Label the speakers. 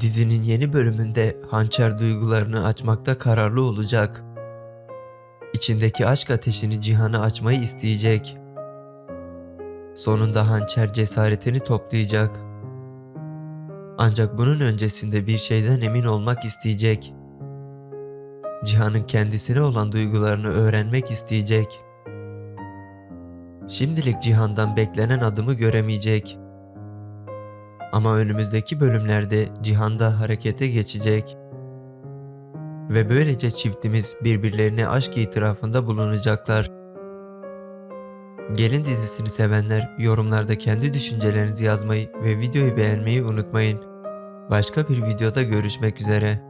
Speaker 1: Dizinin yeni bölümünde Hançer duygularını açmakta kararlı olacak. İçindeki aşk ateşini Cihan'a açmayı isteyecek. Sonunda Hançer cesaretini toplayacak. Ancak bunun öncesinde bir şeyden emin olmak isteyecek. Cihan'ın kendisine olan duygularını öğrenmek isteyecek. Şimdilik Cihan'dan beklenen adımı göremeyecek. Ama önümüzdeki bölümlerde Cihan'da harekete geçecek. Ve böylece çiftimiz birbirlerine aşk itirafında bulunacaklar. Gelin dizisini sevenler yorumlarda kendi düşüncelerinizi yazmayı ve videoyu beğenmeyi unutmayın. Başka bir videoda görüşmek üzere.